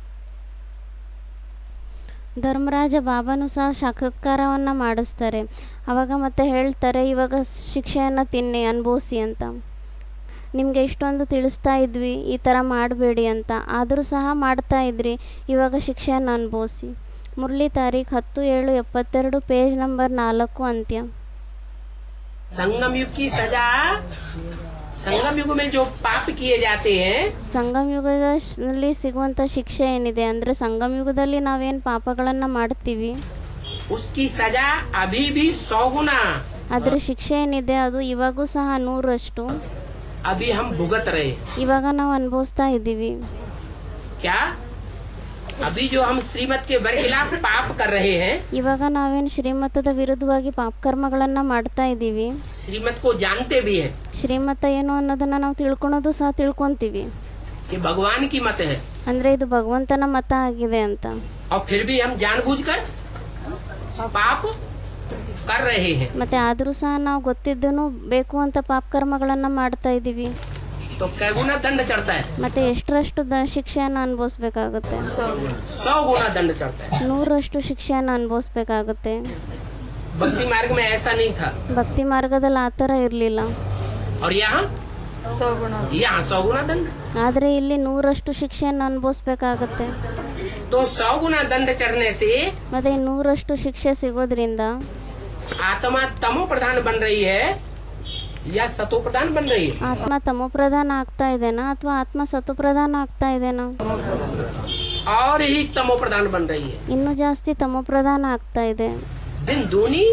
ಧರ್ಮರಾಜ ಬಾಬಾನು ಸಹ ಸಾಕ್ಷಾತ್ಕಾರವನ್ನು ಮಾಡಿಸ್ತಾರೆ. ಅವಾಗ ಮತ್ತೆ ಹೇಳ್ತಾರೆ, ಇವಾಗ ಶಿಕ್ಷೆಯನ್ನು ತಿನ್ನಿ, ಅನುಭವಿಸಿ ಅಂತ. ನಿಮಗೆ ಇಷ್ಟೊಂದು ತಿಳಿಸ್ತಾ ಇದ್ವಿ, ಈ ಥರ ಮಾಡಬೇಡಿ ಅಂತ. ಆದರೂ ಸಹ ಮಾಡ್ತಾ ಇದ್ರಿ, ಇವಾಗ ಶಿಕ್ಷೆಯನ್ನು ಅನುಭವಿಸಿ. ಮುರಳಿ ತಾರೀಖ್ ಹತ್ತು ಏಳು ಎಪ್ಪತ್ತೆರಡು, ಪೇಜ್ ನಂಬರ್ ನಾಲ್ಕು ಅಂತ್ಯ. ಸದಾ की सजा संगम युग में जो पाप किए जाते हैं ಸಂಗಮ ಯುಗದಲ್ಲಿ ಸಿಗುವಂಥ ಶಿಕ್ಷೆ ಏನಿದೆ ಅಂದರೆ ಸಂಗಮ ಯುಗದಲ್ಲಿ ನಾವೇನು ಪಾಪಗಳನ್ನು ಮಾಡ್ತೀವಿ उसकी सजा अभी भी सौ गुना ಅದರ ಶಿಕ್ಷೆ ಏನಿದೆ ಅದು ಇವಾಗೂ ಸಹ ನೂರಷ್ಟು अभी हम भुगत रहे ಇವಾಗ ನಾವು ಅನುಭವಿಸ್ತಾ ಇದ್ದೀವಿ क्या अभी जो हम श्रीमत के बरखिलाफ पाप कर रहे हैं ಇವಾಗ ನಾವೇನು ಶ್ರೀಮತದ ವಿರುದ್ಧವಾಗಿ ಪಾಪಕರ್ಮಗಳನ್ನು ಮಾಡ್ತಾ ಇದ್ದೀವಿ श्रीमत को जानते भी हैं ಶ್ರೀಮತ ಏನು ಅನ್ನೋದನ್ನ ನಾವು ತಿಳ್ಕೊಳೋದು ಸಹ ತಿಳ್ಕೊಂತೀವಿ कि भगवान की मत है ಅಂದ್ರೆ ಇದು ಭಗವಂತನ ಮತ ಆಗಿದೆ ಅಂತ और फिर भी हम जानबूझकर पाप कर रहे हैं ಮತ್ತೆ ಆದರೂ ಸಹ ನಾವು ಗೊತ್ತಿದ್ದನು ಬೇಕು ಅಂತ ಪಾಪಕರ್ಮಗಳನ್ನು ಮಾಡ್ತಾ ಇದ್ದೀವಿ तो कै गुना दंड चढ़ता है ಮತ್ತೆ ಎಷ್ಟರಷ್ಟು ದ ಶಿಕ್ಷೆಯನ್ನು ಅನುಭವಿಸ್ಬೇಕಾಗುತ್ತೆ सौ गुना दंड चढ़ता है ನೂರಷ್ಟು ಶಿಕ್ಷೆಯನ್ನು ಅನುಭವಿಸ್ಬೇಕಾಗುತ್ತೆ भक्ति मार्ग में ऐसा नहीं था ಭಕ್ತಿ ಮಾರ್ಗದಲ್ಲಿ ಆ ಥರ ಇರಲಿಲ್ಲ और यहाँ यहाँ सौ गुना दंड ಆದರೆ ಇಲ್ಲಿ ನೂರಷ್ಟು ಶಿಕ್ಷೆಯನ್ನು ಅನುಭವಿಸ್ಬೇಕಾಗತ್ತೆ तो सौ गुना दंड चढ़ने से ಮತ್ತೆ ಈ ನೂರಷ್ಟು ಶಿಕ್ಷೆ ಸಿಗೋದ್ರಿಂದ आत्मा तमो प्रधान बन रही है या सतो प्रधान बन रही है ಆತ್ಮ ತಮೋಪ್ರಧಾನ ಆಗ್ತಾ ಇದೆನಾ ಅಥವಾ ಆತ್ಮ ಸತೋಪ್ರಧಾನ ಆಗ್ತಾ ಇದೆನಾ और ही तमो प्रधान बन रही है ಇನ್ನೂ ಜಾಸ್ತಿ ತಮೋಪ್ರಧಾನ ಆಗ್ತಾ ಇದೆ दिन दूनी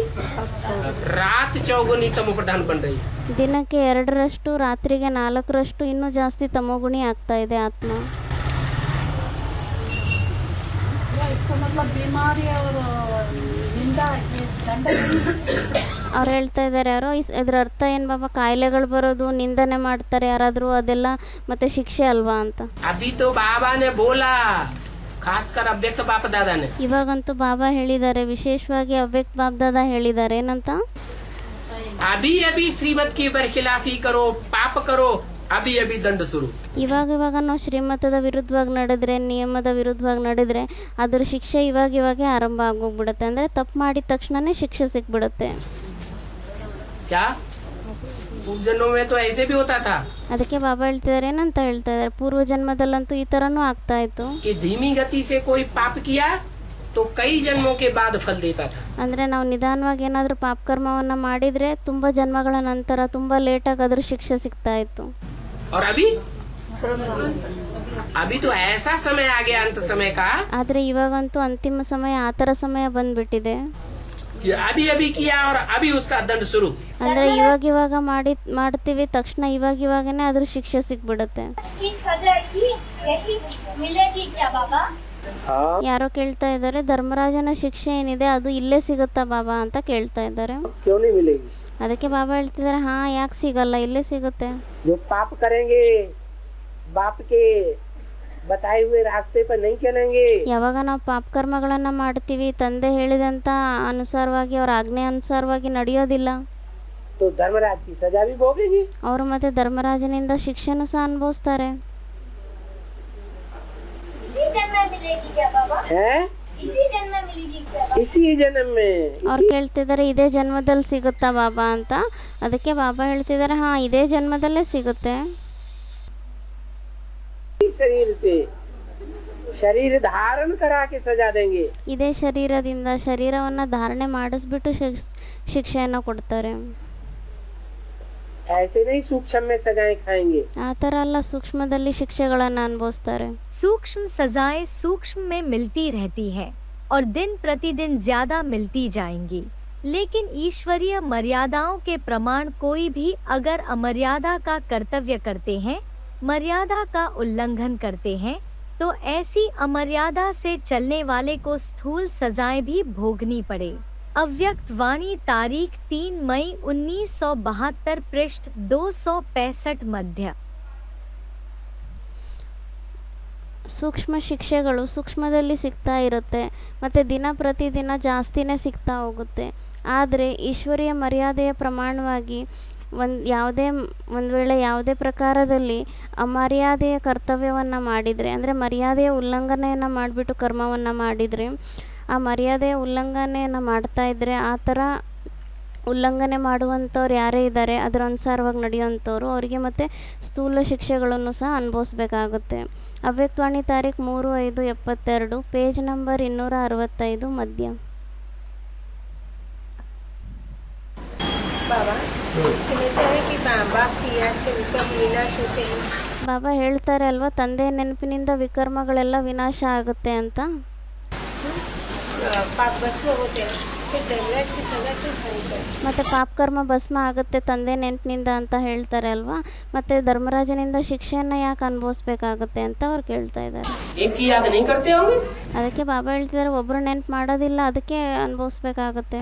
रात चौगुनी तमो प्रधान बन रही है ದಿನಕ್ಕೆ ಎರಡರಷ್ಟು ರಾತ್ರಿಗೆ ನಾಲ್ಕರಷ್ಟು ಇನ್ನೂ ಜಾಸ್ತಿ ತಮೋಗುಣಿ ಆಗ್ತಾ ಇದೆ ಆತ್ಮ ಅವ್ರು ಹೇಳ್ತಾ ಇದ್ದಾರೆ ಯಾರೋ ಇಸ್- ಇದ್ರ ಅರ್ಥ ಏನು ಬಾಬಾ ಕಾಯಿಲೆಗಳು ಬರೋದು ನಿಂದನೆ ಮಾಡ್ತಾರೆ ಯಾರಾದರೂ ಅದೆಲ್ಲ ಮತ್ತೆ ಶಿಕ್ಷೆ ಅಲ್ವಾ ಅಂತ अभी तो बाबा ने बोला खासकर अव्यक्त बाप दादा ने ಇವಾಗಂತೂ ಬಾಬಾ ಹೇಳಿದ್ದಾರೆ ವಿಶೇಷವಾಗಿ ಅವ್ಯಕ್ತ ಬಾಬ್ದಾದ ಹೇಳಿದ್ದಾರೆ ಏನಂತ अभी अभी श्रीमत की बरखिलाफी करो पाप करो अभी अभी दंड शुरू ಇವಾಗ ಇವಾಗ ನಾವು ಶ್ರೀಮತದ ವಿರುದ್ಧವಾಗಿ ನಡೆದ್ರೆ ನಿಯಮದ ವಿರುದ್ಧವಾಗಿ ನಡೆದ್ರೆ ಅದ್ರ ಶಿಕ್ಷೆ ಇವಾಗ ಇವಾಗೆ ಆರಂಭ ಆಗೋಗ್ಬಿಡುತ್ತೆ ಅಂದರೆ ತಪ್ಪು ಮಾಡಿದ ತಕ್ಷಣನೇ ಶಿಕ್ಷೆ ಸಿಕ್ಬಿಡುತ್ತೆ क्या पूर्व जन्मों में तो ऐसे भी होता था ಅದಕ್ಕೆ ಬಾಬಾ ಹೇಳ್ತಿದ್ದಾರೆ ಏನಂತ ಹೇಳ್ತಾ ಇದ್ದಾರೆ ಪೂರ್ವ ಜನ್ಮದಲ್ಲಂತೂ ಈ ಥರನೂ ಆಗ್ತಾ ಇತ್ತು कि धीमी गति से कोई पाप किया तो कई जन्मों के बाद फल देता था ಅಂದರೆ ನಾವು ನಿಧಾನವಾಗಿ ಏನಾದರೂ ಪಾಪಕರ್ಮವನ್ನು ಮಾಡಿದರೆ ತುಂಬ ಜನ್ಮಗಳ ನಂತರ ತುಂಬ ಲೇಟಾಗಿ ಅದ್ರ ಶಿಕ್ಷೆ ಸಿಗ್ತಾ ಇತ್ತು और अभी अभी तो ऐसा समय आ गया अंत समय का ಆದರೆ ಇವಾಗಂತೂ ಅಂತಿಮ ಸಮಯ ಆ ಥರ ಸಮಯ ಬಂದ್ಬಿಟ್ಟಿದೆ ಅಭಿ ಅಭಿ ಕಿಯಾ ಅಭಿ ಉಸ್ಕಾ ದಂಡ ಶುರು. ಅಂದ್ರೆ ಇವಾಗ ಇವಾಗ ಮಾಡಿ ಮಾಡ್ತೀವಿ ತಕ್ಷಣ ಇವಾಗ ಇವಾಗನೇ ಅದ್ರ ಶಿಕ್ಷೆ ಸಿಕ್ಬಿಡುತ್ತೆ ಯಾರೋ ಕೇಳ್ತಾ ಇದ್ದಾರೆ ಧರ್ಮರಾಜನ ಶಿಕ್ಷೆ ಏನಿದೆ ಅದು ಇಲ್ಲೇ ಸಿಗುತ್ತಾ ಬಾಬಾ ಅಂತ ಕೇಳ್ತಾ ಇದ್ದಾರೆ. ಅದಕ್ಕೆ ಬಾಬಾ ಹೇಳ್ತಿದ್ದಾರೆ ಹಾ ಯಾಕೆ ಸಿಗಲ್ಲ ಇಲ್ಲೇ ಸಿಗುತ್ತೆ. ಪಾಪ ಕರೆಂಗೆ ಬಾಪ್ಗೆ बताए हुए रास्ते पर नहीं चलेंगे ಯಾವಾಗ ನಾವು ಪಾಪಕರ್ಮಗಳನ್ನು ಮಾಡ್ತೀವಿ ತಂದೆ ಹೇಳಿದಂಥ ಅನುಸಾರವಾಗಿ ಅವ್ರ ಆಜ್ಞೆ ಅನುಸಾರವಾಗಿ ನಡೆಯೋದಿಲ್ಲ तो धर्मराज की सजा भी भोगेंगे ಅವರು ಮತ್ತೆ ಧರ್ಮರಾಜನಿಂದ ಶಿಕ್ಷೆನೂ ಸಹ ಅನುಭವಿಸ್ತಾರೆ इसी जन्म में मिलेगी क्या बाबा है इसी जन्म में मिलेगी क्या बाबा इसी जन्म में ಅವ್ರು ಕೇಳ್ತಿದ್ದಾರೆ ಇದೇ ಜನ್ಮದಲ್ಲಿ ಸಿಗುತ್ತಾ ಬಾಬಾ ಅಂತ ಅದಕ್ಕೆ ಬಾಬಾ ಹೇಳ್ತಿದ್ದಾರೆ ಹಾ ಇದೇ ಜನ್ಮದಲ್ಲೇ ಸಿಗುತ್ತೆ इसी शरीर से शरीर धारण करा के सजा देंगे ಇದೇ ಶರೀರದಿಂದ ಶರೀರವನ್ನು ಧಾರಣೆ ಮಾಡಿಸ್ಬಿಟ್ಟು ಶಿಕ್ಷ ಶಿಕ್ಷೆಯನ್ನು ಕೊಡ್ತಾರೆ ऐसे नहीं सूक्ष्म में सजाएं खाएंगे ಆ ಥರ ಎಲ್ಲ ಸೂಕ್ಷ್ಮದಲ್ಲಿ ಶಿಕ್ಷೆಗಳನ್ನು ಅನುಭವಿಸ್ತಾರೆ सूक्ष्म सजाएं सूक्ष्म में मिलती रहती है और दिन प्रतिदिन ज्यादा मिलती जाएंगी लेकिन ईश्वरीय मर्यादाओं के प्रमाण कोई भी अगर अमर्यादा का कर्तव्य करते हैं मर्यादा का उल्लंघन करते हैं तो ऐसी अमर्यादा से चलने वाले को स्थूल सजाएं भी भोगनी पड़े अव्यक्त वाणी तारीख तीन मई उन्नीस सौ बहत्तर पृष्ठ दो सौ पैंसठ मध्य ಸೂಕ್ಷ್ಮ ಶಿಕ್ಷೆಗಳು ಸೂಕ್ಷ್ಮದಲ್ಲಿ ಸಿಗ್ತಾ ಇರುತ್ತೆ ಮತ್ತು ದಿನ ಪ್ರತಿದಿನ ಜಾಸ್ತಿನೇ ಸಿಗ್ತಾ ಹೋಗುತ್ತೆ ಆದರೆ ಈಶ್ವರೀಯ ಮರ್ಯಾದೆಯ ಪ್ರಮಾಣವಾಗಿ ಒಂದು ಯಾವುದೇ ಒಂದು ವೇಳೆ ಯಾವುದೇ ಪ್ರಕಾರದಲ್ಲಿ ಅಮರ್ಯಾದೆಯ ಕರ್ತವ್ಯವನ್ನು ಮಾಡಿದರೆ, ಅಂದರೆ ಮರ್ಯಾದೆಯ ಉಲ್ಲಂಘನೆಯನ್ನು ಮಾಡಿಬಿಟ್ಟು ಕರ್ಮವನ್ನು ಮಾಡಿದರೆ, ಆ ಮರ್ಯಾದೆಯ ಉಲ್ಲಂಘನೆಯನ್ನು ಮಾಡ್ತಾ ಇದ್ದರೆ ಆ ಥರ ಉಲ್ಲಂಘನೆ ಮಾಡುವಂಥವ್ರು ಯಾರೇ ಇದ್ದಾರೆ ಅದರ ಅನುಸಾರವಾಗಿ ನಡೆಯುವಂಥವ್ರು, ಅವರಿಗೆ ಮತ್ತು ಸ್ಥೂಲ ಶಿಕ್ಷೆಗಳನ್ನು ಸಹ ಅನುಭವಿಸ್ಬೇಕಾಗುತ್ತೆ. ಅವ್ಯಕ್ತವಾಣಿ ತಾರೀಖು ಮೂರು ಐದು ಎಪ್ಪತ್ತೆರಡು, ಪೇಜ್ ನಂಬರ್ ಇನ್ನೂರ ಅರವತ್ತೈದು ಮಧ್ಯ ಬಾಬಾ ಹೇಳ್ತಾರೆ ಅಲ್ವಾ ತಂದೆ ನೆನಪಿನಿಂದ ವಿಕರ್ಮಗಳೆಲ್ಲ ವಿನಾಶ ಆಗುತ್ತೆ ಅಂತ? ಮತ್ತೆ ಪಾಪಕರ್ಮ ಭಸ್ಮ ಆಗುತ್ತೆ ತಂದೆ ನೆನಪಿನಿಂದ ಅಂತ ಹೇಳ್ತಾರೆ ಅಲ್ವಾ? ಮತ್ತೆ ಧರ್ಮರಾಜನಿಂದ ಶಿಕ್ಷೆಯನ್ನ ಯಾಕೆ ಅನುಭವಿಸ್ಬೇಕಾಗುತ್ತೆ ಅಂತ ಅವ್ರು ಕೇಳ್ತಾ ಇದ್ದಾರೆ. ಅದಕ್ಕೆ ಬಾಬಾ ಹೇಳ್ತಿದ್ದಾರೆ ಒಬ್ರು ನೆನ್ಪು ಮಾಡೋದಿಲ್ಲ ಅದಕ್ಕೆ ಅನುಭವಿಸ್ಬೇಕಾಗುತ್ತೆ.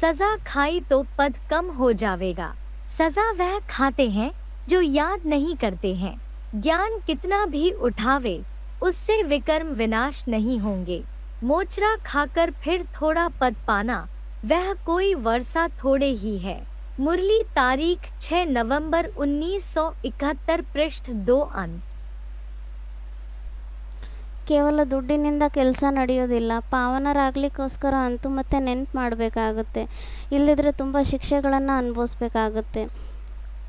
सजा खाई तो पद कम हो जाएगा सजा वह खाते हैं जो याद नहीं करते हैं। ज्ञान कितना भी उठावे, उससे विकर्म विनाश नहीं होंगे। मोचरा खाकर फिर थोड़ा पद पाना, वह कोई वर्षा थोड़े ही है। मुरली तारीख 6 नवंबर 1971 पृष्ठ दो अंक। ಕೇವಲ ದುಡ್ಡಿನಿಂದ ಕೆಲಸ ನಡೆಯೋದಿಲ್ಲ, ಪಾವನರಾಗಲಿಕ್ಕೋಸ್ಕರ ಅಂತೂ ಮತ್ತೆ ನೆನ್ಪು ಮಾಡಬೇಕಾಗುತ್ತೆ. ಇಲ್ಲದಿದ್ದರೆ ತುಂಬ ಶಿಕ್ಷೆಗಳನ್ನು ಅನುಭವಿಸ್ಬೇಕಾಗುತ್ತೆ.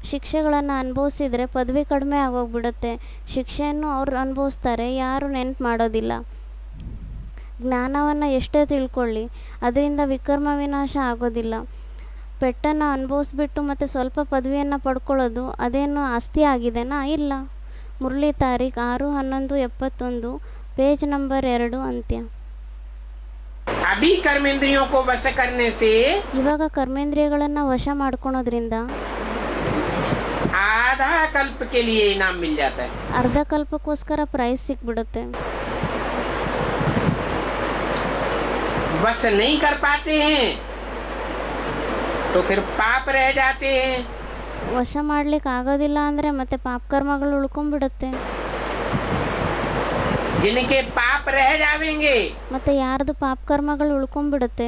ಶಿಕ್ಷೆಗಳನ್ನು ಅನುಭವಿಸಿದರೆ ಪದವಿ ಕಡಿಮೆ ಆಗೋಗ್ಬಿಡುತ್ತೆ. ಶಿಕ್ಷೆಯನ್ನು ಅವ್ರು ಅನುಭವಿಸ್ತಾರೆ, ಯಾರು ನೆನ್ಪು ಮಾಡೋದಿಲ್ಲ. ಜ್ಞಾನವನ್ನು ಎಷ್ಟೇ ತಿಳ್ಕೊಳ್ಳಿ, ಅದರಿಂದ ವಿಕರ್ಮ ವಿನಾಶ ಆಗೋದಿಲ್ಲ. ಪೆಟ್ಟನ್ನು ಅನುಭವಿಸ್ಬಿಟ್ಟು ಮತ್ತು ಸ್ವಲ್ಪ ಪದವಿಯನ್ನು ಪಡ್ಕೊಳ್ಳೋದು ಅದೇನು ಆಸ್ತಿ ಆಗಿದೆನಾ? ಇಲ್ಲ. ಮುರಳಿ ತಾರೀಖ್ ಆರು ಹನ್ನೊಂದು ಎಪ್ಪತ್ತೊಂದು ಪೇಜ್ ನಂಬರ್ ಎರಡು ಅಂತ್ಯ अभी कर्मेंद्रियों को वश करने से ಇವಾಗ ಕರ್ಮೇಂದ್ರಿಯಗಳನ್ನು ವಶ ಮಾಡ್ಕೊಳೋದ್ರಿಂದ आधा कल्प के लिए इनाम मिल जाता है ಅರ್ಧ ಕಲ್ಪಕ್ಕೋಸ್ಕರ ಪ್ರೈಸ್ ಸಿಕ್ಬಿಡುತ್ತೆ वश नहीं कर पाते हैं तो फिर पाप रह जाते हैं ವಶ ಮಾಡ್ಲಿಕ್ಕೆ ಆಗೋದಿಲ್ಲ ಅಂದರೆ ಮತ್ತೆ ಪಾಪಕರ್ಮಗಳು ಉಳ್ಕೊಂಡ್ಬಿಡುತ್ತೆ जिनके ಪಾಪ रह जावेंगे ಮತ್ತೆ ಯಾರದು ಪಾಪ ಕರ್ಮಗಳು ಉಳ್ಕೊಂಡ್ಬಿಡುತ್ತೆ?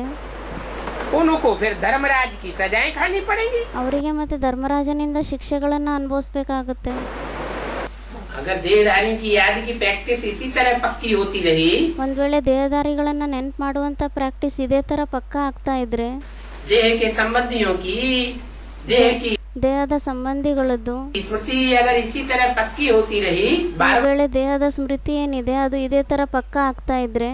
उनको फिर धर्मराज की सजाएं खानी पड़ेंगी। ಅವರಿಗೆ ಮತ್ತೆ ಧರ್ಮರಾಜನಿಂದ ಶಿಕ್ಷೆಗಳನ್ನು ಅನುಭವಿಸಬೇಕಾಗುತ್ತೆ. अगर देहधारियों की याद की प्रैक्टिस इसी तरह पक्की होती रही ಒಂದ್ ವೇಳೆ ದೇಹದಾರಿಗಳನ್ನ ನೆನ್ಪು ಮಾಡುವಂತ ಪ್ರಾಕ್ಟೀಸ್ ಇದೇ ತರ ಪಕ್ಕಾ ಆಗ್ತಾ ಇದ್ರೆ ದೇಹಕ್ಕೆ के ದೇಹಕ್ಕೆ ದೇಹದ ಸಂಬಂಧಿಗಳದ್ದು. ವೇಳೆ ದೇಹದ ಸ್ಮೃತಿ ಏನಿದೆ ಅದು ಇದೇ ತರ ಪಕ್ಕ ಆಗ್ತಾ ಇದ್ರೆ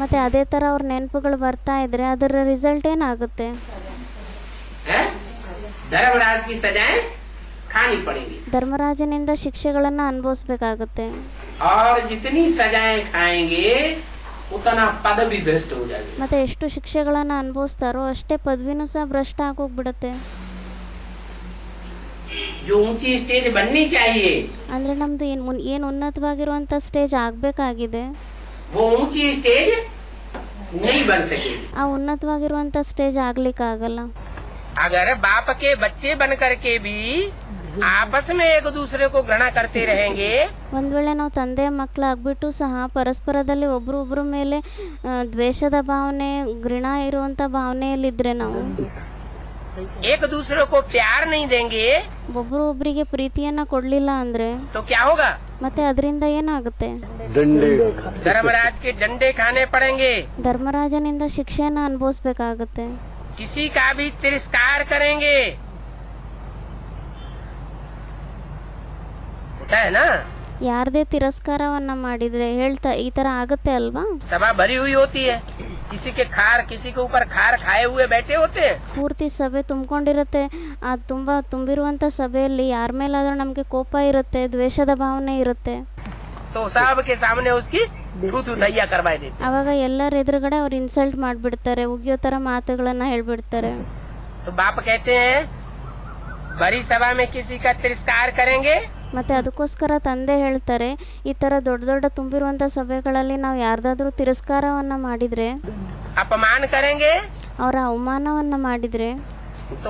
ಮತ್ತೆ ಅದೇ ತರ ಅವ್ರ ನೆನಪುಗಳು ಬರ್ತಾ ಇದ್ರೆ ಅದರ ರಿಸಲ್ಟ್ ಏನಾಗುತ್ತೆ? ಧರ್ಮರಾಜನಿಂದ ಶಿಕ್ಷೆಗಳನ್ನ ಅನುಭವಿಸ್ಬೇಕಾಗುತ್ತೆ. ಮತ್ತೆ ಎಷ್ಟು ಶಿಕ್ಷೆಗಳನ್ನು ಅನುಭವಿಸ್ತಾರೋ ಅಷ್ಟೇ ಪದವಿನೂ ಸಹ ಭ್ರಷ್ಟ ಆಗೋಗ್ಬಿಡುತ್ತೆ. ಅಂದ್ರೆ ನಮ್ದು ಏನ್ ಏನ್ ಉನ್ನತವಾಗಿರುವಂತ ಸ್ಟೇಜ್ ಆಗ್ಬೇಕಾಗಿದೆ. ಆ ಉನ್ನತವಾಗಿರುವಂತ ಸ್ಟೇಜ್ ಆಗ್ಲಿಕ್ಕೆ ಆಗಲ್ಲ ಬಾಪಕ್ಕೆ ಬಚ್ಚೆ ಬನಕರಕ್ಕೆ ಬಿ. आपस में एक दूसरे को घृणा करते रहेंगे ಒಂದ್ ವೇಳೆ ನಾವು ತಂದೆಯ ಮಕ್ಕಳಾಗ್ಬಿಟ್ಟು ಸಹ ಪರಸ್ಪರದಲ್ಲಿ ಒಬ್ರು ಒಬ್ರ ಮೇಲೆ ಆ, ದ್ವೇಷದ ಭಾವನೆ ಗೃಣ ಇರುವಂತ ಭಾವನೆಯಲ್ಲಿದ್ರೆ ನಾವು एक दूसरे को प्यार नहीं देंगे ಒಬ್ರು ಒಬ್ರಿಗೆ ಪ್ರೀತಿಯನ್ನ ಕೊಡ್ಲಿಲ್ಲ ಅಂದ್ರೆ तो क्या होगा ಮತ್ತೆ ಅದರಿಂದ ಏನಾಗುತ್ತೆ धर्मराज के डंडे खाने पड़ेंगे ಧರ್ಮರಾಜನಿಂದ ಶಿಕ್ಷೆಯನ್ನ ಅನುಭವಿಸ್ಬೇಕಾಗುತ್ತೆ किसी का भी तिरस्कार करेंगे होता है ना ಯಾರದೇ ತಿರಸ್ಕಾರವನ್ನ ಮಾಡಿದ್ರೆ ಹೇಳ್ತಾ ಈ ತರ ಆಗುತ್ತೆ ಅಲ್ವಾ सभा भरी हुई होती है किसी के खार किसी के ऊपर खार खाए हुए बैठे होते हैं ಪೂರ್ತಿ ಸಭೆ ತುಂಬಿಕೊಂಡಿರುತ್ತೆ ಆ ತುಂಬಾ ತುಂಬಿರುವಂತ ಸಭೆಯಲ್ಲಿ ಯಾರ ಮೇಲಾದ್ರೂ ನಮ್ಗೆ ಕೋಪ ಇರುತ್ತೆ ದ್ವೇಷದ ಭಾವನೆ ಇರುತ್ತೆ तो सब के सामने उसकी थू थू दैया करवा देते ಅವಾಗ ಎಲ್ಲರ ಎದುರುಗಡೆ ಅವ್ರು ಇನ್ಸಲ್ಟ್ ಮಾಡ್ಬಿಡ್ತಾರೆ ಉಗಿಯೋ ತರ ಮಾತುಗಳನ್ನ ಹೇಳ್ಬಿಡ್ತಾರೆ तो बाप कहते हैं बड़ी सभा में किसी का तिरस्कार करेंगे ಮತ್ತು ಅದಕ್ಕೋಸ್ಕರ ತಂದೆ ಹೇಳ್ತಾರೆ ಈ ಥರ ದೊಡ್ಡ ದೊಡ್ಡ ತುಂಬಿರುವಂಥ ಸಭೆಗಳಲ್ಲಿ ನಾವು ಯಾರ್ದಾದ್ರೂ ತಿರಸ್ಕಾರವನ್ನು ಮಾಡಿದರೆ ಅಪಮಾನ ಕರೆಂಗೆ? ಅವರ ಅವಮಾನವನ್ನು ಮಾಡಿದರೆ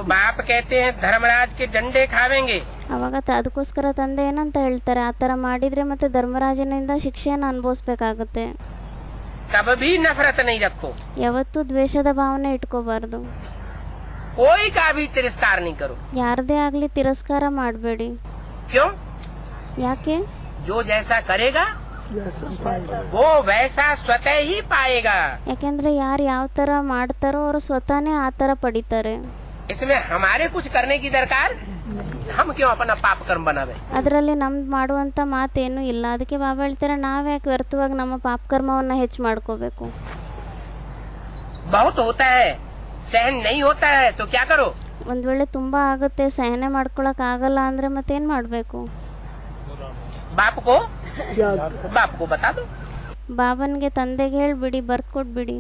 ಬಾಪ್ ಕೇತೆ ಧರ್ಮರಾಜ್ ಕೆ ಜಂಡೆ ಅವಾಗ ಅದಕ್ಕೋಸ್ಕರ ತಂದೆ ಏನಂತ ಹೇಳ್ತಾರೆ ಆ ಥರ ಮಾಡಿದರೆ ಮತ್ತೆ ಧರ್ಮರಾಜನಿಂದ ಶಿಕ್ಷೆಯನ್ನು ಅನುಭವಿಸ್ಬೇಕಾಗುತ್ತೆ. ಯಾವತ್ತೂ ದ್ವೇಷದ ಭಾವನೆ ಇಟ್ಕೋಬಾರ್ದು. ಕೋಯಿ ಕಾಬಿ ತಿರಸ್ಕಾರ ನೀ ಯಾರದೇ ಆಗಲಿ ತಿರಸ್ಕಾರ ಮಾಡಬೇಡಿ. क्यों ಯಾಕೆ जो जैसा करेगा वो वैसा स्वतः ही पाएगा ಯಾಕೆಂದ್ರೆ ಯಾರು ಯಾವ ಥರ ಮಾಡ್ತಾರೋ ಅವರು ಸ್ವತಃನೇ ಆ ಥರ ಪಡಿತಾರೆ इसमें हमारे कुछ करने की दरकार हम क्यों अपना पाप कर्म बनावे ಅದರಲ್ಲಿ ನಮ್ದು ಮಾಡುವಂಥ ಮಾತೇನೂ ಇಲ್ಲ ಅದಕ್ಕೆ ಬಾಬಾ ಹೇಳ್ತಾರೆ ನಾವ್ಯಾಕೆ ವ್ಯರ್ಥವಾಗಿ ನಮ್ಮ ಪಾಪಕರ್ಮವನ್ನು ಹೆಚ್ಚು ಮಾಡ್ಕೋಬೇಕು बहुत होता है सहन नहीं होता है तो क्या करो ಒಂದು ವೇಳೆ ತುಂಬ ಆಗುತ್ತೆ ಸಹನೆ ಮಾಡ್ಕೊಳಕ್ ಆಗಲ್ಲ ಅಂದ್ರೆ ಮತ್ತೇನು ಮಾಡಬೇಕು बाप को बाप को बता दो ಬಾಬನ್ಗೆ ತಂದೆಗೆ ಹೇಳ್ಬಿಡಿ ಬರ್ಕೊಟ್ಬಿಡಿ